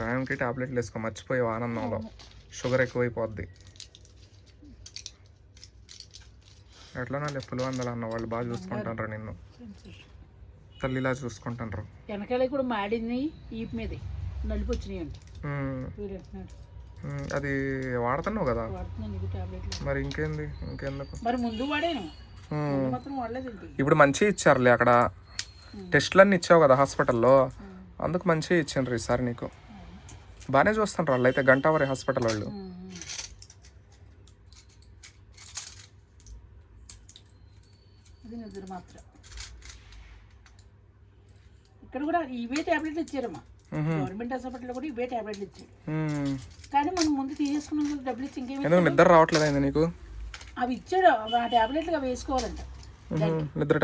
టైంకి టాబ్లెట్లు వేసుకో మర్చిపోయావు ఆనందంలో. షుగర్ ఎక్కువైపోద్ది. ఎట్లనా పులి వందలు అన్న వాళ్ళు బాగా చూసుకుంటారు నిన్ను. తల్లిలా చూసుకుంటారు వెనకాల కూడా మాడింది ఈపు మీద. నలుపు అది వాడుతున్నావు కదా? మరి ఇంకేంది? ఇంకెందుకు? మరి ముందు వాడాను. ఇప్పుడు మంచిగా ఇచ్చారులే అక్కడ. టెస్ట్లన్నీ ఇచ్చావు కదా హాస్పిటల్లో. అందుకు మంచిగా ఇచ్చిండ్రు ఈసారి నీకు. బాగానే చూస్తుండ్రు వాళ్ళు. అయితే గంటావరి హాస్పిటల్ వాళ్ళు. ఇక్కడ కూడా ఇవే టాబ్లెట్లు ఇచ్చారమ్మా. గవర్నమెంట్ హాస్పిటల్లో కూడా ఇవే టాబ్లెట్లు ఇచ్చారు. కానీ మనం ముందు తీసేసుకున్నాం కదా డబ్బులు ఇచ్చి ఇంకేమి నిద్ర రావట్లేదా నీకు? అవి ఇచ్చాడు ఆ టాబ్లెట్లు అవి వేసుకోవాలంట. నిద్ర.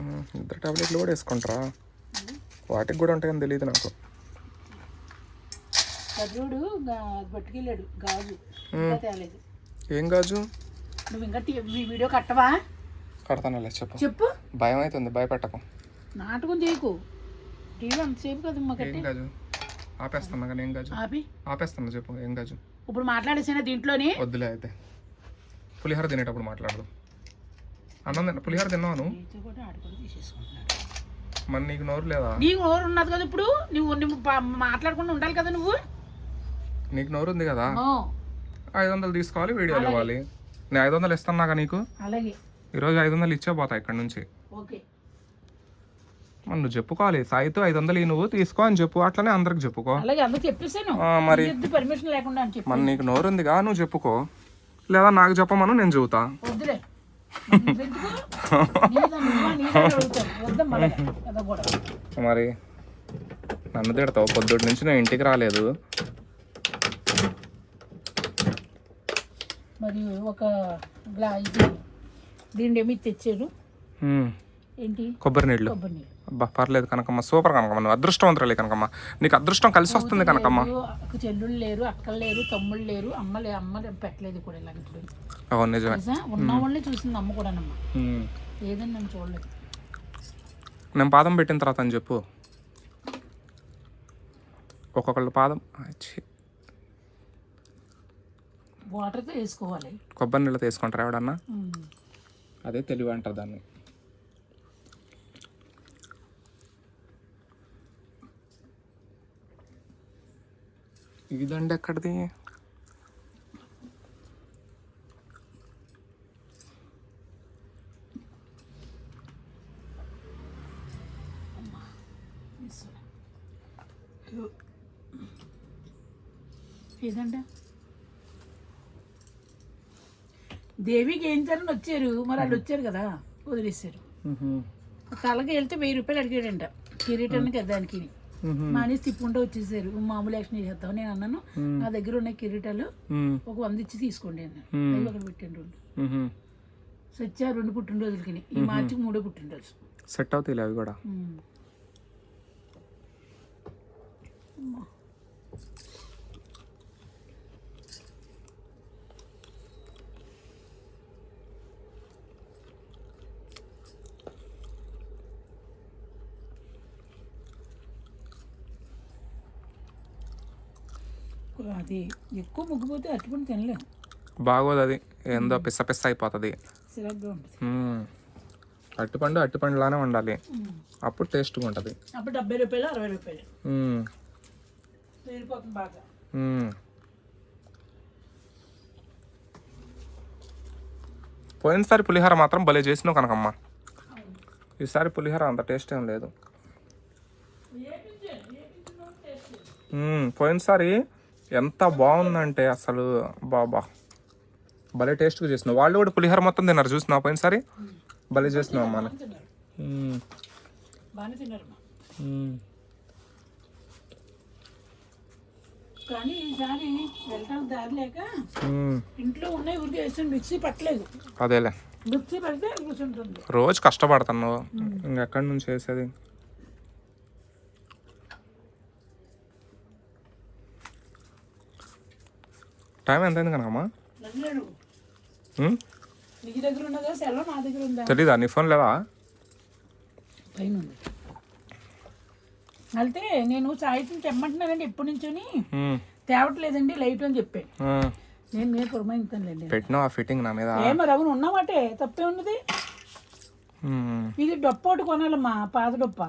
ఉహు, నిద్ర టాబ్లెట్లు కూడా వేసుకుంటారా? వాటికి కూడా ఉంటాయని తెలియదు నాకు. పెద్దోడు గా- పట్టుకెళ్ళాడు గాజు. ఇంకా తేలేదు. ఏం గాజు? నువ్వు ఇంకా వీడియో కట్టవా? కడతానులే చెప్పు. చెప్పు. భయం అవుతుంది భయపెట్టకు. నాటకం చేయకు. టీవీ అంతసేపు కదమ్మా కట్టి. గాజు? ఆపేస్తున్నా కానీ ఏం గాజు? ఆపి. ఆపేస్తున్నా చెప్పు ఏం గాజు? ఇప్పుడు మాట్లాడేసిన దీంట్లోని? వద్దులే అయితే. పులిహోర తినేటప్పుడు మాట్లాడదు. అన్నం పులిహోర తీసేసుకుంటున్నాడు. మరి నీకు నోరు లేదా? నీకు నోరు ఉన్నది కదా ఇప్పుడు? నువ్వు నువ్వు మాట్లాడకుండా ఉండాలి కదా నువ్వు? నీకు నోరు ఉంది కదా? ఐదు వందలు తీసుకోవాలి వీడియోలు ఇవ్వాలి. నేను ఐదు వందలు ఇస్తున్నాగా నీకు? ఈరోజు ఐదు వందలు ఇచ్చే పోతా ఇక్కడ నుంచి. మరి నువ్వు చెప్పుకోవాలి. సాయితో ఐదు వందలు నువ్వు తీసుకో అని చెప్పు. అట్లనే అందరికి చెప్పుకో. మరి మరి నీకు నోరు ఉందిగా నువ్వు చెప్పుకో. లేదా నాకు చెప్పమను నేను చెబుతా మరి నన్ను తిడతావు. పొద్దుటి నుంచి నేను ఇంటికి రాలేదు. మరి ఒక గ్లా ఇది దీన్ని ఏమి తెచ్చారు. ఏంటి? కొబ్బరి నీళ్ళు. కొబ్బరి నీళ్ళు. అబ్బా పర్లేదు కనకమ్మ సూపర్ కనకమ్మ నువ్వు అదృష్టవంతురాలి కనకమ్మ. నీకు అదృష్టం కలిసి వస్తుంది కనకమ్మ. చెల్లుళ్ళు లేరు అక్కలు లేరు తమ్ముళ్ళు లేరు అమ్మ అమ్మ పెట్టలేదు కూడా ఇలాగ ఇప్పుడు. అవును నిజమే. ఉన్న వాళ్ళని చూసింది అమ్మ కూడానమ్మా. హ్మ్. ఏదని నన్ను చూడలేదు. నేను పాదం పెట్టిన తర్వాత అని చెప్పు. ఒక్కొక్కళ్ళు పాదం. వాటర్తో వేసుకోవాలి. కొబ్బరి నీళ్ళు తీసుకుంటారా ఎవడన్నా. అదే తెలివి అంటారు దాన్ని. ఇదండి ఎక్కడిది? ఏదంట దేవికి ఏం చేయాలని వచ్చారు? మరి వాళ్ళు వచ్చారు కదా వదిలేశారు. తలకి వెళ్తే వెయ్యి రూపాయలు అడిగాడంట కిరీటానికి దానికి మానేసి తిప్పుకుంటూ వచ్చేసారు. మామూలు యాక్షన్ చేస్తాం నేను అన్నాను. నా దగ్గర ఉన్న కిరీటాలు ఒక వంద ఇచ్చి తీసుకోండి అన్నాను అవి ఒకటి పెట్టండి రెండు. సచ్చా రెండు పుట్టినరోజులకి. ఈ మార్చికి మూడో పుట్టినరోజు. సెట్ అవుతాయి అవి కూడా. అది ఎక్కువ ముగ్గిపోతే అట్టుకుని తినలేము బాగోదు అది. ఏందో పిస్స పిస్స అయిపోతుంది. అట్టిపండు అట్టిపండులానే ఉండాలి అప్పుడు టేస్ట్గా ఉంటుంది. అప్పుడు డెబ్బై రూపాయలు అరవై రూపాయలు. బాగా. పోయినసారి పులిహోర మాత్రం భలే చేసినావు కనకమ్మ. ఈసారి పులిహోర అంత టేస్ట్ ఏం లేదు. పోయినసారి ఎంత బాగుందంటే అసలు బాబా. భలే టేస్ట్గా చేసినావు వాళ్ళు కూడా పులిహోర మొత్తం తిన్నారు చూసినావు పోయినసారి? భలే చేసినావు అమ్మ. తిన్నారు. మ్మ్. బాగానే తిన్నారు మా మ్మ్. కానీ ఈసారి వెళ్ళడానికి దారి లేక మ్మ్. ఇంట్లో ఉన్నాయి ఊరికి వేసి మిక్సీ పట్టలేదు. అదేలే. మిక్సీ పడితే కూర్చుంటుంది. రోజు కష్టపడుతున్నావు ఇంకెక్కడి నుంచి చేసేది? టైం ఎంత అయింది కనకమ్మా? దగ్గర ఉందా? తెలీదా? నీ ఫోన్ లేదా పైన అయితే నేను సాయంత్రం తెమ్మంటున్నానండి ఎప్పటి నుంచోని. తేవట్లేదండి లైట్ అని చెప్పాను ఆ, నేను నేను పురమాయిస్తానులేండి పెట్టినావు ఆ ఫిట్టింగ్ నా మీద? ఏమో రవును ఉన్నమాటే తప్పే ఉన్నది? ఇది డొప్ప ఒకటి కొనాలమ్మా పాత డొప్ప.